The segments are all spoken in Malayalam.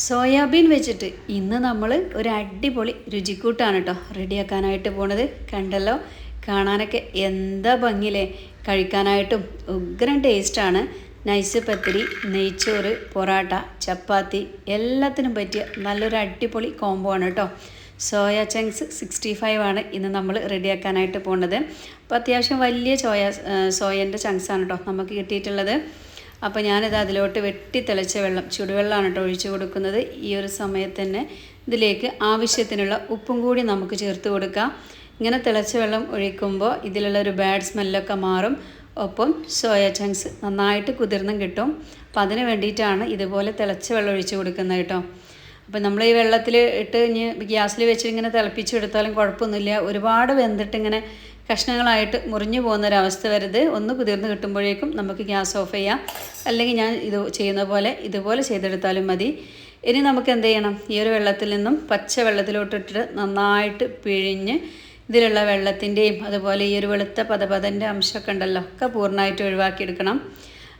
സോയാബീൻ വെച്ചിട്ട് ഇന്ന് നമ്മൾ ഒരു അടിപൊളി രുചിക്കൂട്ടാണ് കേട്ടോ റെഡിയാക്കാനായിട്ട് പോണത്. കണ്ടല്ലോ? കാണാനൊക്കെ എന്താ ഭംഗിയില്ലേ? കഴിക്കാനായിട്ടും ഉഗ്രൻ ടേസ്റ്റാണ്. നൈസ് പത്തിരി നെയ്ച്ചോറ് പൊറാട്ട ചപ്പാത്തി എല്ലാത്തിനും പറ്റിയ നല്ലൊരു അടിപൊളി കോംബോ ആണ് കേട്ടോ സോയ ചങ്ക്സ് സിക്സ്റ്റി ഫൈവ് ആണ് ഇന്ന് നമ്മൾ റെഡിയാക്കാനായിട്ട് പോണത്. അപ്പോൾ അത്യാവശ്യം വലിയ സോയ സോയന്റെ ആണ് കേട്ടോ നമുക്ക് കിട്ടിയിട്ടുള്ളത്. അപ്പോൾ ഞാനിത് അതിലോട്ട് വെട്ടി തിളച്ച വെള്ളം ചുടുവെള്ളമാണ് കേട്ടോ ഒഴിച്ചു കൊടുക്കുന്നത്. ഈ ഒരു സമയത്ത് തന്നെ ഇതിലേക്ക് ആവശ്യത്തിനുള്ള ഉപ്പും കൂടി നമുക്ക് ചേർത്ത് കൊടുക്കാം. ഇങ്ങനെ തിളച്ച വെള്ളം ഒഴിക്കുമ്പോൾ ഇതിലുള്ള ഒരു ബാഡ് സ്മെല്ലൊക്കെ മാറും. ഒപ്പം സോയ ചങ്ക്സ് നന്നായിട്ട് കുതിർന്നും കിട്ടും. അപ്പം അതിന് വേണ്ടിയിട്ടാണ് ഇതുപോലെ തിളച്ച വെള്ളം ഒഴിച്ച് കൊടുക്കുന്നത് കേട്ടോ. അപ്പം നമ്മൾ ഈ വെള്ളത്തിൽ ഇട്ട് ഇനി ഗ്യാസിൽ വെച്ച് ഇങ്ങനെ തിളപ്പിച്ചെടുത്താലും കുഴപ്പമൊന്നുമില്ല. ഒരുപാട് വെന്തിട്ട് ഇങ്ങനെ കഷ്ണങ്ങളായിട്ട് മുറിഞ്ഞു പോകുന്ന ഒരവസ്ഥ വരുത് ഒന്ന് കുതിർന്ന് കിട്ടുമ്പോഴേക്കും നമുക്ക് ഗ്യാസ് ഓഫ് ചെയ്യാം. അല്ലെങ്കിൽ ഞാൻ ഇത് ചെയ്യുന്ന പോലെ ഇതുപോലെ ചെയ്തെടുത്താലും മതി. ഇനി നമുക്ക് എന്ത് ചെയ്യണം? ഈ ഒരു വെള്ളത്തിൽ നിന്നും പച്ച വെള്ളത്തിലോട്ടിട്ട് നന്നായിട്ട് പിഴിഞ്ഞ് ഇതിലുള്ള വെള്ളത്തിന്റെയും അതുപോലെ ഈ ഒരു വെളുത്ത പദപതന്റെ അംശമൊക്കെ ഉണ്ടല്ലോ ഒക്കെ പൂർണമായിട്ട് ഒഴിവാക്കിയെടുക്കണം.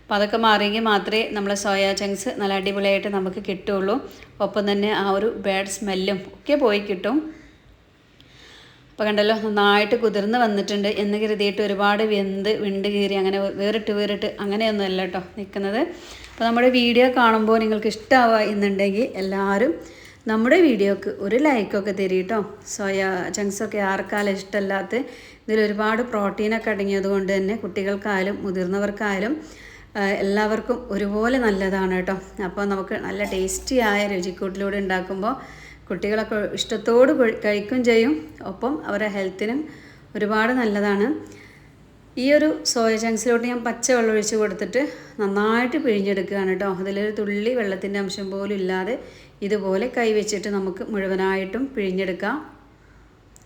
അപ്പോൾ അതൊക്കെ മാറിയെങ്കിൽ മാത്രമേ നമ്മളെ സോയാ ചങ്ക്സ് നല്ല അടിപൊളിയായിട്ട് നമുക്ക് കിട്ടുള്ളൂ ഒപ്പം തന്നെ ആ ഒരു ബാഡ് സ്മെല്ലും ഒക്കെ പോയി കിട്ടും. അപ്പോൾ കണ്ടല്ലോ നന്നായിട്ട് കുതിർന്ന് വന്നിട്ടുണ്ട് എന്ന് കരുതിയിട്ട് ഒരുപാട് വെന്ത് വിണ്ട് കീറി അങ്ങനെ വേറിട്ട് വേറിട്ട് അങ്ങനെയൊന്നും അല്ല കേട്ടോ നിൽക്കുന്നത് അപ്പോൾ നമ്മുടെ വീഡിയോ കാണുമ്പോൾ നിങ്ങൾക്ക് ഇഷ്ടമാവുക എന്നുണ്ടെങ്കിൽ എല്ലാവരും നമ്മുടെ വീഡിയോക്ക് ഒരു ലൈക്കൊക്കെ തരും കേട്ടോ സോയ ചങ്ക്സൊക്കെ ആർക്കാലും ഇഷ്ടമല്ലാത്ത ഇതിൽ ഒരുപാട് പ്രോട്ടീനൊക്കെ അടങ്ങിയത് കൊണ്ട് തന്നെ കുട്ടികൾക്കായാലും മുതിർന്നവർക്കായാലും എല്ലാവർക്കും ഒരുപോലെ നല്ലതാണ് കേട്ടോ അപ്പോൾ നമുക്ക് നല്ല ടേസ്റ്റിയായ രുചിക്കൂട്ടിലൂടെ ഉണ്ടാക്കുമ്പോൾ കുട്ടികളൊക്കെ ഇഷ്ടത്തോട് കഴിക്കുകയും ചെയ്യും. ഒപ്പം അവരുടെ ഹെൽത്തിനും ഒരുപാട് നല്ലതാണ്. ഈ ഒരു സോയ ചങ്ക്സിലോട്ട് ഞാൻ പച്ച വെള്ളം ഒഴിച്ച് കൊടുത്തിട്ട് നന്നായിട്ട് പിഴിഞ്ഞെടുക്കുകയാണ് കേട്ടോ. അതിലൊരു തുള്ളി വെള്ളത്തിന്റെ അംശം പോലും ഇല്ലാതെ ഇതുപോലെ കൈവച്ചിട്ട് നമുക്ക് മുഴുവനായിട്ടും പിഴിഞ്ഞെടുക്കാം.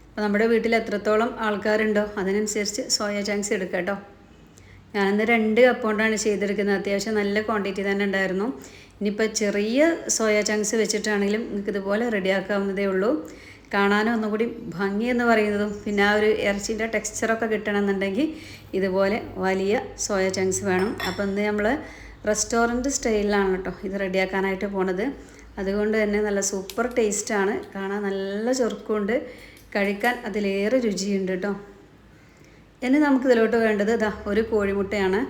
അപ്പോൾ നമ്മുടെ വീട്ടിൽ എത്രത്തോളം ആൾക്കാരുണ്ടോ അതിനനുസരിച്ച് സോയ ചങ്ക്സ് എടുക്കാം കേട്ടോ. ഞാനിന്ന് രണ്ട് കപ്പ് കൊണ്ടാണ് ചെയ്തെടുക്കുന്നത്. അത്യാവശ്യം നല്ല ക്വാണ്ടിറ്റി തന്നെ ഉണ്ടായിരുന്നു. ഇനിയിപ്പോൾ ചെറിയ സോയാ ചങ്ക്സ് വെച്ചിട്ടാണെങ്കിലും നിങ്ങൾക്ക് ഇതുപോലെ റെഡിയാക്കാവുന്നതേ ഉള്ളൂ. കാണാനും ഒന്നുകൂടി ഭംഗി എന്ന് പറയുന്നതും പിന്നെ ആ ഒരു ഇറച്ചിന്റെ ടെക്സ്ചറൊക്കെ കിട്ടണമെന്നുണ്ടെങ്കിൽ ഇതുപോലെ വലിയ സോയ ചങ്ക്സ് വേണം. അപ്പോൾ ഇന്ന് നമ്മൾ റെസ്റ്റോറന്റ് സ്റ്റൈലിലാണ് കേട്ടോ ഇത് റെഡിയാക്കാനായിട്ട് പോണത്. അതുകൊണ്ട് തന്നെ നല്ല സൂപ്പർ ടേസ്റ്റാണ് കാണാൻ നല്ല ചൊറുക്കുണ്ട്. കഴിക്കാൻ അതിലേറെ രുചിയുണ്ട് കേട്ടോ. ഇനി നമുക്കിതിലോട്ട് വേണ്ടത് ഇതാ ഒരു കോഴിമുട്ടയാണ്.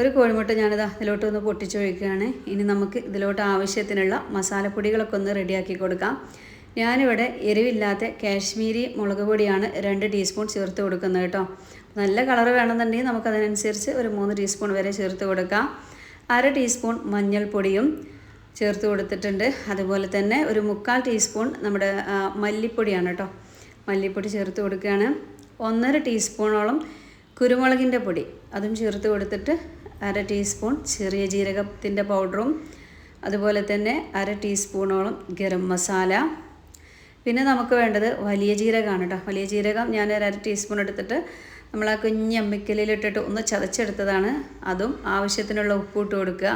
ഒരു കോഴിമുട്ട ഞാനിത് ഇതിലോട്ട് ഒന്ന് പൊട്ടിച്ചൊഴിക്കുകയാണ്. ഇനി നമുക്ക് ഇതിലോട്ട് ആവശ്യത്തിനുള്ള മസാലപ്പൊടികളൊക്കെ ഒന്ന് റെഡിയാക്കി കൊടുക്കാം. ഞാനിവിടെ എരിവില്ലാത്ത കാശ്മീരി മുളക് പൊടിയാണ് രണ്ട് ടീസ്പൂൺ ചേർത്ത് കൊടുക്കുന്നത് കേട്ടോ. നല്ല കളർ വേണമെന്നുണ്ടെങ്കിൽ നമുക്കതിനനുസരിച്ച് ഒരു മൂന്ന് ടീസ്പൂൺ വരെ ചേർത്ത് കൊടുക്കാം. അര ടീസ്പൂൺ മഞ്ഞൾപ്പൊടിയും ചേർത്ത് കൊടുത്തിട്ടുണ്ട്. അതുപോലെ തന്നെ ഒരു മുക്കാൽ ടീസ്പൂൺ നമ്മുടെ മല്ലിപ്പൊടിയാണ് കേട്ടോ. മല്ലിപ്പൊടി ചേർത്ത് കൊടുക്കുകയാണ്. ഒന്നര ടീസ്പൂണോളം കുരുമുളകിന്റെ പൊടി അതും ചേർത്ത് കൊടുത്തിട്ട് അര ടീസ്പൂൺ ചെറിയ ജീരകത്തിന്റെ പൗഡറും അതുപോലെ തന്നെ അര ടീസ്പൂണോളം ഗരം മസാല. പിന്നെ നമുക്ക് വേണ്ടത് വലിയ ജീരകമാണ് കേട്ടോ വലിയ ജീരകം ഞാൻ ഒരു അര ടീസ്പൂൺ എടുത്തിട്ട് നമ്മൾ ആ കുഞ്ഞമ്മിക്കലിലിട്ടിട്ട് ഒന്ന് ചതച്ചെടുത്തതാണ്. അതും ആവശ്യത്തിനുള്ള ഉപ്പിട്ട് കൊടുക്കുക.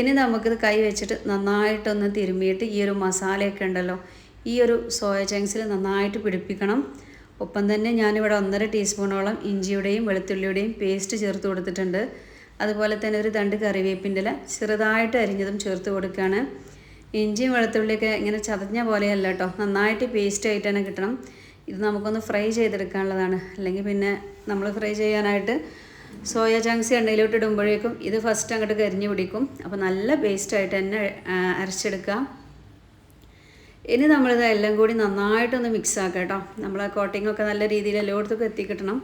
ഇനി നമുക്കിത് കൈ വെച്ചിട്ട് നന്നായിട്ടൊന്ന് തിരുമ്മിയിട്ട് ഈ ഒരു മസാലയൊക്കെ ഉണ്ടല്ലോ ഈ ഒരു സോയ ചങ്ക്സിൽ നന്നായിട്ട് പിടിപ്പിക്കണം. ഒപ്പം തന്നെ ഞാനിവിടെ ഒന്നര ടീസ്പൂണോളം ഇഞ്ചിയുടെയും വെളുത്തുള്ളിയുടെയും പേസ്റ്റ് ചേർത്ത് കൊടുത്തിട്ടുണ്ട്. അതുപോലെ തന്നെ ഒരു തണ്ട് കറിവേപ്പിന്റെ ഇല ചെറുതായിട്ട് അരിഞ്ഞതും ചേർത്ത് കൊടുക്കുകയാണ്. ഇഞ്ചിയും വെളുത്തുള്ളിയൊക്കെ ഇങ്ങനെ ചതഞ്ഞ പോലെയല്ല കേട്ടോ. നന്നായിട്ട് പേസ്റ്റ് ആയിട്ട് തന്നെ കിട്ടണം. ഇത് നമുക്കൊന്ന് ഫ്രൈ ചെയ്തെടുക്കാനുള്ളതാണ്. അല്ലെങ്കിൽ പിന്നെ നമ്മൾ ഫ്രൈ ചെയ്യാനായിട്ട് സോയ ചങ്ക്സ് എണ്ണയിലോട്ട് ഇടുമ്പോഴേക്കും ഇത് ഫസ്റ്റ് അങ്ങോട്ട് കരിഞ്ഞു പിടിക്കും. അപ്പോൾ നല്ല പേസ്റ്റായിട്ട് തന്നെ അരച്ചെടുക്കാം ഇനി നമ്മളിത് എല്ലാം കൂടി നന്നായിട്ടൊന്ന് മിക്സ് ആക്കാം കേട്ടോ. നമ്മൾ ആ കോട്ടിങ്ങൊക്കെ നല്ല രീതിയിൽ എല്ലായിടത്തേക്കും എത്തിക്കിട്ടണം.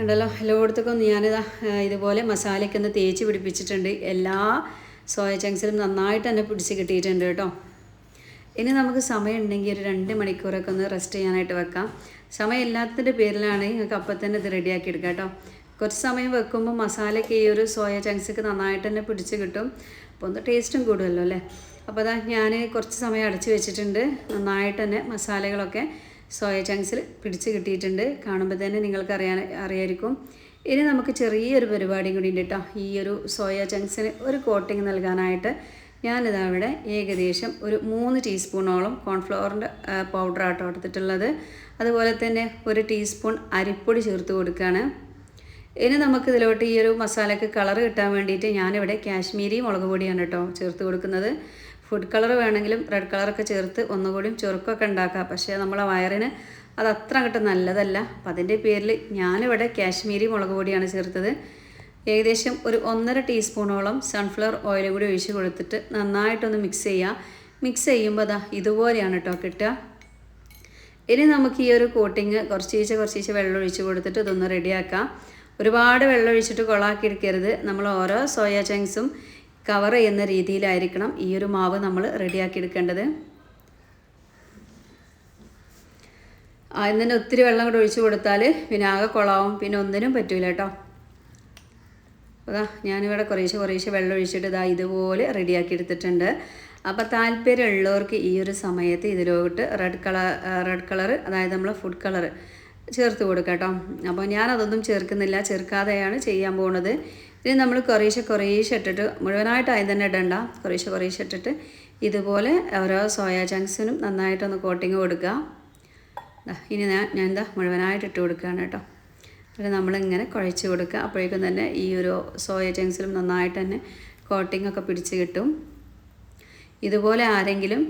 കണ്ടല്ലോ എല്ലായിടത്തേക്കും ഞാനിതാ ഇതുപോലെ മസാലയ്ക്ക് ഒന്ന് തേച്ച് പിടിപ്പിച്ചിട്ടുണ്ട്. എല്ലാ സോയ ചങ്ക്സിലും നന്നായിട്ട് തന്നെ പിടിച്ച് കിട്ടിയിട്ടുണ്ട് കേട്ടോ. ഇനി നമുക്ക് സമയം ഉണ്ടെങ്കിൽ ഒരു രണ്ട് മണിക്കൂറൊക്കെ ഒന്ന് റെസ്റ്റ് ചെയ്യാനായിട്ട് വെക്കാം. സമയം ഇല്ലാത്തതിന്റെ പേരിലാണ് നിങ്ങൾക്ക് അപ്പം തന്നെ ഇത് റെഡിയാക്കി എടുക്കാം കേട്ടോ. കുറച്ച് സമയം വെക്കുമ്പോൾ മസാലയ്ക്ക് ഈ ഒരു സോയ ചങ്ക്സൊക്കെ നന്നായിട്ട് തന്നെ പിടിച്ച് കിട്ടും. അപ്പോൾ ഒന്ന് ടേസ്റ്റും കൂടുമല്ലോ അല്ലേ? അപ്പോൾ അതാ ഞാൻ കുറച്ച് സമയം അടച്ച് വെച്ചിട്ടുണ്ട്. നന്നായിട്ട് തന്നെ മസാലകളൊക്കെ സോയ ചങ്ക്സിൽ പിടിച്ച് കിട്ടിയിട്ടുണ്ട്. കാണുമ്പോൾ തന്നെ നിങ്ങൾക്ക് അറിയാൻ അറിയായിരിക്കും. ഇനി നമുക്ക് ചെറിയൊരു പരിപാടിയും കൂടി ഉണ്ട് കേട്ടോ ഈ ഒരു സോയ ചങ്ക്സിന് ഒരു കോട്ടിങ് നൽകാനായിട്ട് ഞാനിതാ ഇവിടെ ഏകദേശം ഒരു മൂന്ന് ടീസ്പൂണോളം കോൺഫ്ലവറിന്റെ പൗഡർ ആട്ടോ എടുത്തിട്ടുള്ളത്. അതുപോലെ തന്നെ ഒരു ടീസ്പൂൺ അരിപ്പൊടി ചേർത്ത് കൊടുക്കുകയാണ് ഇനി നമുക്ക് ഇതിലോട്ട് ഈ ഒരു മസാലയ്ക്ക് കളർ കിട്ടാൻ വേണ്ടിയിട്ട് ഞാനിവിടെ കാശ്മീരി മുളക് പൊടിയാണ് കേട്ടോ ചേർത്ത് കൊടുക്കുന്നത്. ഫുഡ് കളർ വേണമെങ്കിലും റെഡ് കളറൊക്കെ ചേർത്ത് ഒന്നുകൂടിയും ചെറുക്കൊക്കെ ഉണ്ടാക്കാം. പക്ഷേ നമ്മളെ വയറിന് അത് അത്ര അങ്ങോട്ട് നല്ലതല്ല. അപ്പം അതിന്റെ പേരിൽ ഞാനിവിടെ കാശ്മീരി മുളക് പൊടിയാണ് ചേർത്തത്. ഏകദേശം ഒരു ഒന്നര ടീസ്പൂണോളം സൺഫ്ലവർ ഓയിൽ കൂടി ഒഴിച്ച് കൊടുത്തിട്ട് നന്നായിട്ടൊന്ന് മിക്സ് ചെയ്യുക മിക്സ് ചെയ്യുമ്പോൾ അതാ ഇതുപോലെയാണ് കേട്ടോ കിട്ടുക. ഇനി നമുക്ക് ഈ ഒരു കോട്ടിങ് കുറച്ചീച്ച കുറച്ചീച്ച വെള്ളം ഒഴിച്ച് കൊടുത്തിട്ട് ഇതൊന്ന് റെഡിയാക്കാം ഒരുപാട് വെള്ളം ഒഴിച്ചിട്ട് കൊളാക്കി എടുക്കരുത്. നമ്മൾ ഓരോ സോയ ചങ്ക്സും കവർ ചെയ്യുന്ന രീതിയിലായിരിക്കണം ഈ ഒരു മാവ് നമ്മൾ റെഡിയാക്കി എടുക്കേണ്ടത് ആദ്യം തന്നെ ഒത്തിരി വെള്ളം കൂടെ ഒഴിച്ചു കൊടുത്താൽ പിന്നെ ആകെ കൊളാവും. പിന്നെ ഒന്നിനും പറ്റൂല കേട്ടോ. അതാ ഞാനിവിടെ കുറേശ്ശെ കുറേശ്ശെ വെള്ളം ഒഴിച്ചിട്ട് ഇതാ ഇതുപോലെ റെഡിയാക്കി എടുത്തിട്ടുണ്ട് അപ്പോൾ താല്പര്യമുള്ളവർക്ക് ഈ ഒരു സമയത്ത് ഇതിലോട്ട് റെഡ് കളർ റെഡ് കളർ അതായത് നമ്മൾ ഫുഡ് കളർ ചേർത്ത് കൊടുക്കാം കേട്ടോ. അപ്പോൾ ഞാനതൊന്നും ചേർക്കുന്നില്ല ചേർക്കാതെയാണ് ചെയ്യാൻ പോകുന്നത് ഇനി നമ്മൾ കുറേശ്ശെ കുറേശ്ശെ ഇട്ടിട്ട് മുഴുവനായിട്ട് അതിൽ തന്നെ ഇടണ്ട. കുറേശ്ശെ കുറേശ്ശെ ഇട്ടിട്ട് ഇതുപോലെ ഓരോ സോയാ ചങ്ക്സിനും നന്നായിട്ടൊന്ന് കോട്ടിങ് കൊടുക്കുക. ഇനി ഞാൻ ഞാൻ എന്താ മുഴുവനായിട്ട് ഇട്ട് കൊടുക്കുകയാണ് കേട്ടോ. അപ്പോൾ നമ്മളിങ്ങനെ കുഴച്ച് കൊടുക്കുക. അപ്പോഴേക്കും തന്നെ ഈ ഒരു സോയ ചങ്ക്സിലും നന്നായിട്ട് തന്നെ കോട്ടിംഗ് ഒക്കെ പിടിച്ച് കിട്ടും. ഇതുപോലെ ആരെങ്കിലും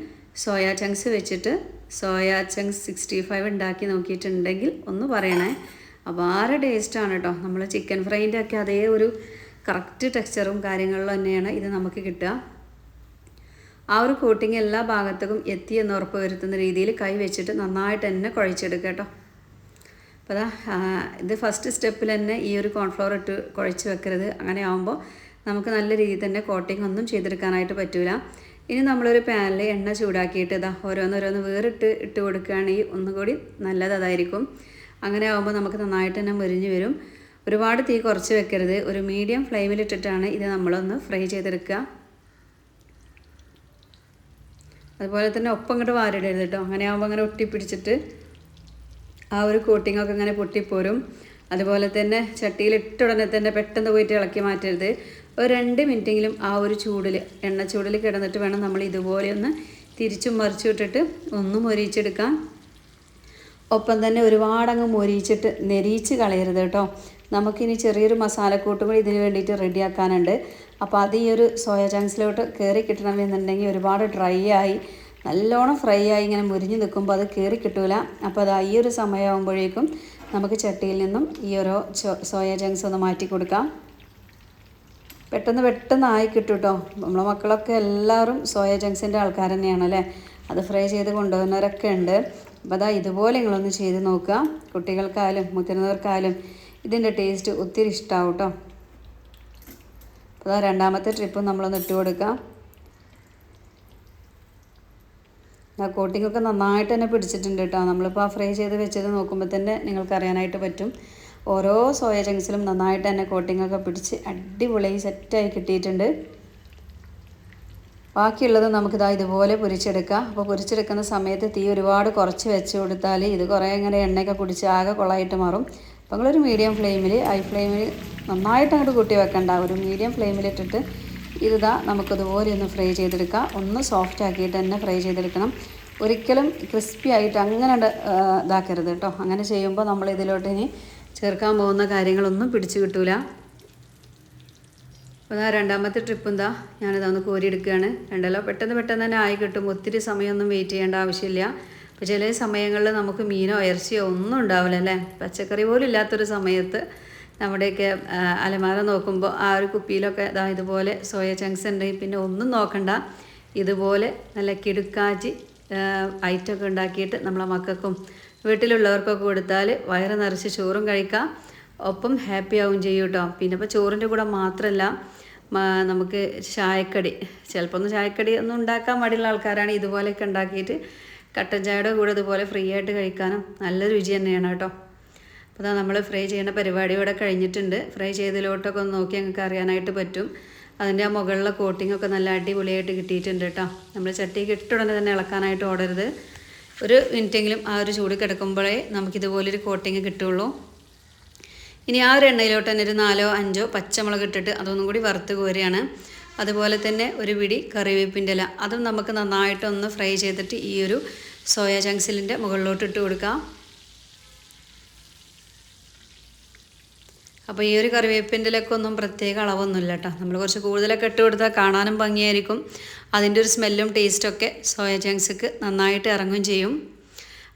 സോയ ചങ്ക്സ് വെച്ചിട്ട് സോയാ ചങ്ക്സ് സിക്സ്റ്റി ഫൈവ് ഉണ്ടാക്കി നോക്കിയിട്ടുണ്ടെങ്കിൽ ഒന്ന് പറയണേ. അപാര ടേസ്റ്റാണ് കേട്ടോ നമ്മൾ ചിക്കൻ ഫ്രൈന്റെ ഒക്കെ അതേ ഒരു കറക്റ്റ് ടെക്സ്ചറും കാര്യങ്ങളിലും തന്നെയാണ് ഇത് നമുക്ക് കിട്ടുക. ആ ഒരു കോട്ടിങ് എല്ലാ ഭാഗത്തേക്കും എത്തി എന്ന് ഉറപ്പ് വരുത്തുന്ന രീതിയിൽ കൈ വെച്ചിട്ട് നന്നായിട്ട് തന്നെ കുഴച്ചെടുക്കുക കേട്ടോ അപ്പോൾ അതാ ഇത് ഫസ്റ്റ് സ്റ്റെപ്പിൽ തന്നെ ഈ ഒരു കോൺഫ്ലവർ ഇട്ട് കുഴച്ച് വെക്കരുത്. അങ്ങനെ ആകുമ്പോൾ നമുക്ക് നല്ല രീതിയിൽ തന്നെ കോട്ടിങ് ഒന്നും ചെയ്തെടുക്കാനായിട്ട് പറ്റില്ല ഇനി നമ്മളൊരു പാനിൽ എണ്ണ ചൂടാക്കിയിട്ട് ഇതാ ഓരോന്നോരോന്ന് വേറിട്ട് ഇട്ട് കൊടുക്കുകയാണെങ്കിൽ ഒന്നുകൂടി നല്ലത് അതായിരിക്കും. അങ്ങനെ ആകുമ്പോൾ നമുക്ക് നന്നായിട്ട് തന്നെ മുരിഞ്ഞ് വരും. ഒരുപാട് തീ കുറച്ച് വെക്കരുത്. ഒരു മീഡിയം ഫ്ലെയിമിലിട്ടിട്ടാണ് ഇത് നമ്മളൊന്ന് ഫ്രൈ ചെയ്തെടുക്കുക. അതുപോലെ തന്നെ ഒപ്പം ഇങ്ങോട്ട് വാരിടരുത് കേട്ടോ അങ്ങനെ ആകുമ്പോൾ അങ്ങനെ ഒട്ടിപ്പിടിച്ചിട്ട് ആ ഒരു കോട്ടിങ്ങൊക്കെ ഇങ്ങനെ പൊട്ടിപ്പോരും. അതുപോലെ തന്നെ ചട്ടിയിൽ ഇട്ട ഉടനെ തന്നെ പെട്ടെന്ന് പോയിട്ട് ഇളക്കി മാറ്റരുത്. ഒരു രണ്ട് മിനിറ്റെങ്കിലും ആ ഒരു ചൂടിൽ എണ്ണ ചൂടിൽ കിടന്നിട്ട് വേണം നമ്മൾ ഇതുപോലെ ഒന്ന് തിരിച്ചും മറിച്ചു വിട്ടിട്ട് ഒന്നും മൊരിച്ചെടുക്കാം ഒപ്പം തന്നെ ഒരുപാടങ്ങ് മൊരിയിച്ചിട്ട് നെരിയിച്ച് കളയരുത് കേട്ടോ. നമുക്കിനി ചെറിയൊരു മസാലക്കൂട്ടും കൂടി ഇതിന് വേണ്ടിയിട്ട് റെഡിയാക്കാനുണ്ട്. അപ്പോൾ അത് ഈ ഒരു സോയ ചങ്ക്സിലോട്ട് കയറി കിട്ടണമെന്നുണ്ടെങ്കിൽ ഒരുപാട് ഡ്രൈ ആയി നല്ലോണം ഫ്രൈ ആയി ഇങ്ങനെ മുരിഞ്ഞ് നിൽക്കുമ്പോൾ അത് കയറി കിട്ടൂല. അപ്പോൾ അത് ഈ ഒരു സമയമാകുമ്പോഴേക്കും നമുക്ക് ചട്ടിയിൽ നിന്നും ഈ ഒരു സോയ ചങ്ക്സ് ഒന്ന് മാറ്റി കൊടുക്കാം. പെട്ടെന്ന് പെട്ടെന്ന് ആയി കിട്ടും കേട്ടോ. നമ്മളെ മക്കളൊക്കെ എല്ലാവരും സോയ ജങ്സിന്റെ ആൾക്കാർ തന്നെയാണ് അല്ലേ അത് ഫ്രൈ ചെയ്ത് കൊണ്ടുപോകുന്നവരൊക്കെ ഉണ്ട്. അപ്പോൾ അതാ ഇതുപോലെ നിങ്ങളൊന്ന് ചെയ്ത് നോക്കുക. കുട്ടികൾക്കായാലും മുതിർന്നവർക്കായാലും ഇതിന്റെ ടേസ്റ്റ് ഒത്തിരി ഇഷ്ടമാവും കേട്ടോ അപ്പോൾ അതാ രണ്ടാമത്തെ ട്രിപ്പും നമ്മളൊന്ന് ഇട്ട് കൊടുക്കാം. ആ കോട്ടിങ്ങൊക്കെ നന്നായിട്ട് തന്നെ പിടിച്ചിട്ടുണ്ട് കേട്ടോ നമ്മളിപ്പോൾ ആ ഫ്രൈ ചെയ്ത് വെച്ചത് നോക്കുമ്പോൾ തന്നെ നിങ്ങൾക്ക് അറിയാനായിട്ട് പറ്റും. ഓരോ സോയ ചങ്ക്സിലും നന്നായിട്ട് തന്നെ കോട്ടിങ്ങൊക്കെ പിടിച്ച് അടിപൊളി സെറ്റായി കിട്ടിയിട്ടുണ്ട്. ബാക്കിയുള്ളത് നമുക്കിതാ ഇതുപോലെ പൊരിച്ചെടുക്കാം അപ്പോൾ പൊരിച്ചെടുക്കുന്ന സമയത്ത് തീ ഒരുപാട് കുറച്ച് വെച്ച് കൊടുത്താൽ ഇത് കുറേ ഇങ്ങനെ എണ്ണയൊക്കെ കുടിച്ച് ആകെ കൊളായിട്ട് മാറും. അപ്പോൾ നിങ്ങളൊരു മീഡിയം ഫ്ലെയിമിൽ ഹൈ ഫ്ലെയിമിൽ നന്നായിട്ട് അങ്ങോട്ട് കൂട്ടി വെക്കണ്ട. ഒരു മീഡിയം ഫ്ലെയിമിലിട്ടിട്ട് ഇതാ നമുക്കിതുപോലെ ഒന്ന് ഫ്രൈ ചെയ്തെടുക്കാം. ഒന്ന് സോഫ്റ്റ് ആക്കിയിട്ട് തന്നെ ഫ്രൈ ചെയ്തെടുക്കണം. ഒരിക്കലും ക്രിസ്പി ആയിട്ട് അങ്ങനെ ഇതാക്കരുത് കേട്ടോ. അങ്ങനെ ചെയ്യുമ്പോൾ നമ്മൾ ഇതിലോട്ട് ഇനി ചേർക്കാൻ പോകുന്ന കാര്യങ്ങളൊന്നും പിടിച്ചു കിട്ടൂല. അപ്പോൾ ആ രണ്ടാമത്തെ ട്രിപ്പ് എന്താ ഞാനിതൊന്ന് കോരി കോരിയെടുക്കുകയാണ് രണ്ടല്ലോ പെട്ടെന്ന് പെട്ടെന്ന് തന്നെ ആയി കിട്ടും. ഒത്തിരി സമയമൊന്നും വെയിറ്റ് ചെയ്യേണ്ട ആവശ്യമില്ല. അപ്പോൾ ചില സമയങ്ങളിൽ നമുക്ക് മീനോ ഇറച്ചിയോ ഒന്നും ഉണ്ടാവില്ല അല്ലേ? പച്ചക്കറി പോലും ഇല്ലാത്തൊരു സമയത്ത് നമ്മുടെയൊക്കെ അലമാര നോക്കുമ്പോൾ ആ ഒരു കുപ്പിയിലൊക്കെ ഇതാ ഇതുപോലെ സോയ ചങ്ക്സ് ഉണ്ട്. പിന്നെ ഒന്നും നോക്കണ്ട. ഇതുപോലെ നല്ല കിടുക്കാച്ചി ഐറ്റമൊക്കെ ഉണ്ടാക്കിയിട്ട് നമ്മളെ മക്കൾക്കും വീട്ടിലുള്ളവർക്കൊക്കെ കൊടുത്താൽ വയറ് നിറച്ച് ചോറും കഴിക്കാം. ഒപ്പം ഹാപ്പി ആവും ചെയ്യും കേട്ടോ. പിന്നെ ഇപ്പോൾ ചോറിന്റെ കൂടെ മാത്രമല്ല നമുക്ക് ചായക്കടി. ചിലപ്പോൾ ഒന്ന് ചായക്കടി ഒന്നും ഉണ്ടാക്കാൻ മടിയുള്ള ആൾക്കാരാണ് ഇതുപോലെയൊക്കെ ഉണ്ടാക്കിയിട്ട് കട്ടൻ ചായയുടെ കൂടെ ഇതുപോലെ ഫ്രീ ആയിട്ട് കഴിക്കാനും നല്ല രുചി തന്നെയാണ് കേട്ടോ. അപ്പോൾ അതാ നമ്മൾ ഫ്രൈ ചെയ്യുന്ന പരിപാടി ഇവിടെ കഴിഞ്ഞിട്ടുണ്ട്. ഫ്രൈ ചെയ്തതിലോട്ടൊക്കെ ഒന്ന് നോക്കി ഞങ്ങൾക്ക് അറിയാനായിട്ട് പറ്റും. അതിന്റെ ആ മുകളിലെ കോട്ടിംഗ് ഒക്കെ നല്ല അടിപൊളിയായിട്ട് കിട്ടിയിട്ടുണ്ട് കേട്ടോ. നമ്മൾ ചട്ടിക്ക് ഇട്ടുടനെ തന്നെ ഇളക്കാനായിട്ട് ഓടരുത്. ഒരു മിനിറ്റെങ്കിലും ആ ഒരു ചൂട് കിടക്കുമ്പോഴേ നമുക്കിതുപോലൊരു കോട്ടിങ് കിട്ടുള്ളൂ. ഇനി ആ ഒരു എണ്ണയിലോട്ട് തന്നെ ഒരു നാലോ അഞ്ചോ പച്ചമുളക് ഇട്ടിട്ട് അതൊന്നും കൂടി വറുത്ത് കോരുകയാണ്. അതുപോലെ തന്നെ ഒരു പിടി കറിവേപ്പിന്റെ ഇല. അതും നമുക്ക് നന്നായിട്ടൊന്ന് ഫ്രൈ ചെയ്തിട്ട് ഈ ഒരു സോയ ചങ്ക്സിലിന്റെ മുകളിലോട്ട് ഇട്ട് കൊടുക്കാം. അപ്പോൾ ഈ ഒരു കറിവേപ്പിന്റെലൊക്കെ ഒന്നും പ്രത്യേക അളവൊന്നുമില്ല കേട്ടോ. നമ്മൾ കുറച്ച് കൂടുതലൊക്കെ ഇട്ട് കൊടുത്താൽ കാണാനും ഭംഗിയായിരിക്കും. അതിന്റെ ഒരു സ്മെല്ലും ടേസ്റ്റൊക്കെ സോയ ചങ്ക്സ്ക്ക് നന്നായിട്ട് ഇറങ്ങും ചെയ്യും.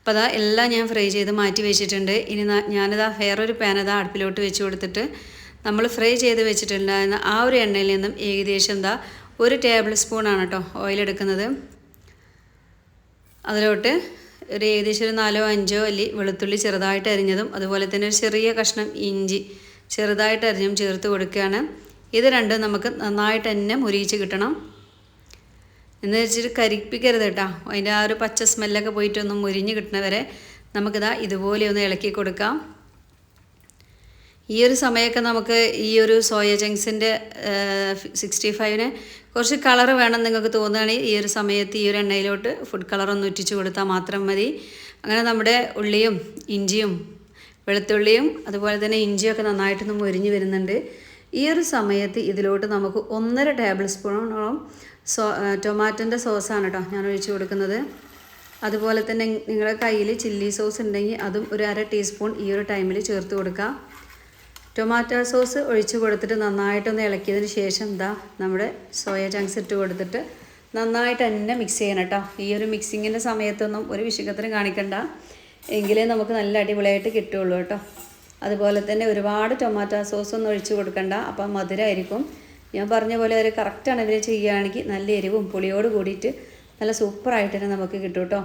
അപ്പോൾ അതാ എല്ലാം ഞാൻ ഫ്രൈ ചെയ്ത് മാറ്റി വെച്ചിട്ടുണ്ട്. ഇനി ഞാനിതാ വേറൊരു പാൻ അതാ അടുപ്പിലോട്ട് വെച്ച് കൊടുത്തിട്ട് നമ്മൾ ഫ്രൈ ചെയ്ത് വെച്ചിട്ടുണ്ടായിരുന്ന ആ ഒരു എണ്ണയിൽ നിന്നും ഏകദേശം എന്താ ഒരു ടേബിൾ സ്പൂണാണ് കേട്ടോ ഓയിൽ എടുക്കുന്നത്. അതിലോട്ട് ഒരു ഏകദേശം ഒരു നാലോ അഞ്ചോ അല്ലി വെളുത്തുള്ളി ചെറുതായിട്ട് അരിഞ്ഞതും അതുപോലെ തന്നെ ഒരു ചെറിയ കഷ്ണം ഇഞ്ചി ചെറുതായിട്ട് അരിഞ്ഞും ചേർത്ത് കൊടുക്കുകയാണ്. ഇത് രണ്ടും നമുക്ക് നന്നായിട്ട് തന്നെ മുരിയിച്ച് കിട്ടണം. എന്ന് വെച്ചിട്ട് കരിപ്പിക്കരുത് കേട്ടോ. അതിന്റെ ആ ഒരു പച്ച സ്മെല്ലൊക്കെ പോയിട്ടൊന്ന് മുരിഞ്ഞ് കിട്ടുന്നവരെ നമുക്കിതാ ഇതുപോലെ ഒന്ന് ഇളക്കി കൊടുക്കാം. ഈ ഒരു സമയമൊക്കെ നമുക്ക് ഈ ഒരു സോയ ജങ്സിന്റെ സിക്സ്റ്റി ഫൈവിന് കുറച്ച് കളർ വേണം നിങ്ങൾക്ക് തോന്നുകയാണെങ്കിൽ ഈ ഒരു സമയത്ത് ഈ ഒരു എണ്ണയിലോട്ട് ഫുഡ് കളർ ഒന്ന് ഉറ്റിച്ച് കൊടുത്താൽ മാത്രം മതി. അങ്ങനെ നമ്മുടെ ഉള്ളിയും ഇഞ്ചിയും വെളുത്തുള്ളിയും അതുപോലെ തന്നെ ഇഞ്ചിയൊക്കെ നന്നായിട്ടൊന്ന് മുരിഞ്ഞ് വരുന്നുണ്ട്. ഈ ഒരു സമയത്ത് ഇതിലോട്ട് നമുക്ക് ഒന്നര ടേബിൾ സ്പൂണോളം സോ ടൊമാറ്റോന്റെ സോസാണ് കേട്ടോ ഞാൻ ഒഴിച്ചു കൊടുക്കുന്നത്. അതുപോലെ തന്നെ നിങ്ങളുടെ കയ്യിൽ ചില്ലി സോസ് ഉണ്ടെങ്കിൽ അതും ഒരു അര ടീസ്പൂൺ ഈ ഒരു ടൈമിൽ ചേർത്ത് കൊടുക്കാം ടൊമാറ്റോ സോസ് ഒഴിച്ച് കൊടുത്തിട്ട് നന്നായിട്ടൊന്ന് ഇളക്കിയതിന് ശേഷം എന്താ നമ്മുടെ സോയ ചങ്ക്സ് ഇട്ട് കൊടുത്തിട്ട് നന്നായിട്ട് തന്നെ മിക്സ് ചെയ്യണം കേട്ടോ ഈ ഒരു മിക്സിങ്ങിന്റെ സമയത്തൊന്നും ഒരു വിശുഖത്തിനും കാണിക്കണ്ട. എങ്കിലേ നമുക്ക് നല്ല അടിപൊളിയായിട്ട് കിട്ടുള്ളൂ കേട്ടോ അതുപോലെ തന്നെ ഒരുപാട് ടൊമാറ്റോ സോസ് ഒന്നും ഒഴിച്ച് കൊടുക്കണ്ട. അപ്പം മധുരമായിരിക്കും ഞാൻ പറഞ്ഞ പോലെ ഒരു കറക്റ്റാണ് ഇവർ ചെയ്യുകയാണെങ്കിൽ നല്ല എരിവും പുളിയോട് കൂടിയിട്ട് നല്ല സൂപ്പറായിട്ട് തന്നെ നമുക്ക് കിട്ടും കേട്ടോ.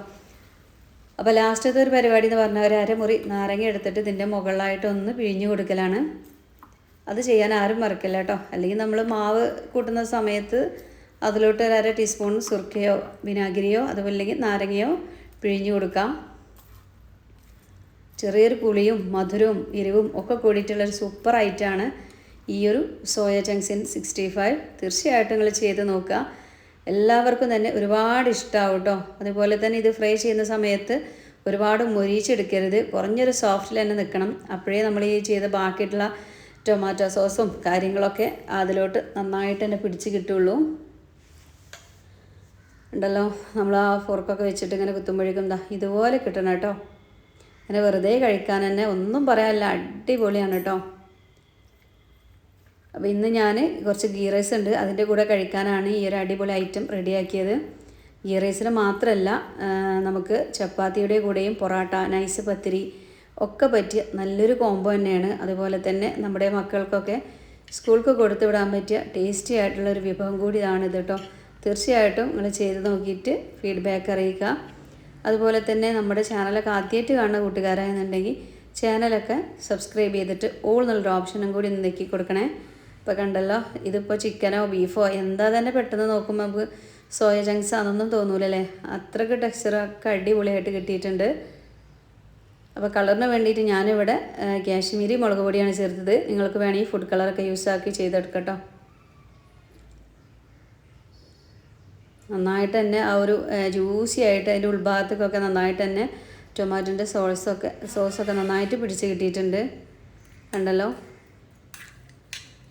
അപ്പോൾ ലാസ്റ്റത്തെ ഒരു പരിപാടി എന്ന് പറഞ്ഞാൽ ഒരു അരമുറി നാരങ്ങ എടുത്തിട്ട് ഇതിന്റെ മുകളിലായിട്ട് ഒന്ന് പിഴിഞ്ഞു കൊടുക്കലാണ്. അത് ചെയ്യാൻ ആരും മറക്കില്ല കേട്ടോ. അല്ലെങ്കിൽ നമ്മൾ മാവ് കൂട്ടുന്ന സമയത്ത് അതിലോട്ട് ഒരു അര ടീസ്പൂൺ സുർക്കയോ വിനാഗിരിയോ അതുപോലെ അല്ലെങ്കിൽ നാരങ്ങയോ പിഴിഞ്ഞു കൊടുക്കാം. ചെറിയൊരു പുളിയും മധുരവും എരിവും ഒക്കെ കൂടിയിട്ടുള്ളൊരു സൂപ്പർ ഐറ്റമാണ് ഈ ഒരു സോയ ചങ്സിൻ സിക്സ്റ്റി ഫൈവ് തീർച്ചയായിട്ടും നിങ്ങൾ ചെയ്ത് നോക്കുക. എല്ലാവർക്കും തന്നെ ഒരുപാട് ഇഷ്ടമാവും കേട്ടോ അതുപോലെ തന്നെ ഇത് ഫ്രൈ ചെയ്യുന്ന സമയത്ത് ഒരുപാട് മൊരിച്ചെടുക്കരുത് കുറഞ്ഞൊരു സോഫ്റ്റിൽ തന്നെ നിൽക്കണം. അപ്പോഴേ നമ്മൾ ഈ ചെയ്ത ബാക്കിയിട്ടുള്ള ടൊമാറ്റോ സോസും കാര്യങ്ങളൊക്കെ അതിലോട്ട് നന്നായിട്ട് തന്നെ പിടിച്ച് കിട്ടുള്ളൂ ഉണ്ടല്ലോ നമ്മൾ ആ ഫോർക്കൊക്കെ വെച്ചിട്ട് ഇങ്ങനെ കുത്തുമ്പോഴേക്കും എന്താ ഇതുപോലെ കിട്ടണം കേട്ടോ അങ്ങനെ വെറുതെ കഴിക്കാൻ തന്നെ ഒന്നും പറയാനില്ല. അടിപൊളിയാണ് കേട്ടോ അപ്പോൾ ഇന്ന് ഞാൻ കുറച്ച് ഗീ റൈസ് ഉണ്ട്. അതിന്റെ കൂടെ കഴിക്കാനാണ് ഈ ഒരു അടിപൊളി ഐറ്റം റെഡിയാക്കിയത്. ഗീ റൈസിന് മാത്രമല്ല നമുക്ക് ചപ്പാത്തിയുടെ കൂടെയും പൊറാട്ട നൈസ് പത്തിരി ഒക്കെ പറ്റിയ നല്ലൊരു കോംബോ തന്നെയാണ്. അതുപോലെ തന്നെ നമ്മുടെ മക്കൾക്കൊക്കെ സ്കൂൾക്ക് കൊടുത്തു വിടാൻ പറ്റിയ ടേസ്റ്റി ആയിട്ടുള്ള ഒരു വിഭവം കൂടിയാണ് ഇത് കേട്ടോ തീർച്ചയായിട്ടും നിങ്ങൾ ചെയ്ത് നോക്കിയിട്ട് ഫീഡ്ബാക്ക് അറിയിക്കുക. അതുപോലെ തന്നെ നമ്മുടെ ചാനലൊക്കെ ആദ്യമായിട്ട് കാണുന്ന കൂട്ടുകാരായെന്നുണ്ടെങ്കിൽ ചാനലൊക്കെ സബ്സ്ക്രൈബ് ചെയ്തിട്ട് ഓൾ എന്നുള്ളൊരു ഓപ്ഷനും കൂടി ഒന്ന് നെക്കി കൊടുക്കണേ. ഇപ്പോൾ കണ്ടല്ലോ ഇതിപ്പോൾ ചിക്കനോ ബീഫോ എന്താ തന്നെ പെട്ടെന്ന് നോക്കുമ്പോൾ നമുക്ക് സോയ ജങ്ക്സ് ആണെന്നൊന്നും തോന്നൂലല്ലേ? അത്രയ്ക്ക് ടെക്സ്ചറൊക്കെ അടിപൊളിയായിട്ട് കിട്ടിയിട്ടുണ്ട്. അപ്പോൾ കളറിന് വേണ്ടിയിട്ട് ഞാനിവിടെ കാശ്മീരി മുളക് പൊടിയാണ് ചേർത്തത്. നിങ്ങൾക്ക് വേണമെങ്കിൽ ഫുഡ് കളറൊക്കെ യൂസ് ആക്കി ചെയ്തെടുക്കട്ടോ. നന്നായിട്ട് തന്നെ ആ ഒരു ജ്യൂസി ആയിട്ട് അതിന്റെ ഉൾഭാഗത്തേക്കൊക്കെ നന്നായിട്ട് തന്നെ ടൊമാറ്റോന്റെ സോസൊക്കെ സോസൊക്കെ നന്നായിട്ട് പിടിച്ച് കിട്ടിയിട്ടുണ്ട്. കണ്ടല്ലോ?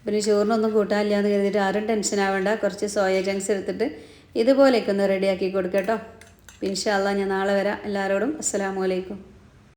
പിന്നെ ചോറിനൊന്നും കൂട്ടാനില്ല എന്ന് കരുതിയിട്ട് ആരും ടെൻഷൻ ആവേണ്ട. കുറച്ച് സോയ ജങ്ക്സ് എടുത്തിട്ട് ഇതുപോലെയൊക്കെ ഒന്ന് റെഡിയാക്കി കൊടുക്കട്ടോ ഇൻഷാല്ല ഞാൻ നാളെ വരാം. എല്ലാവരോടും അസ്സലാമു അലൈക്കും.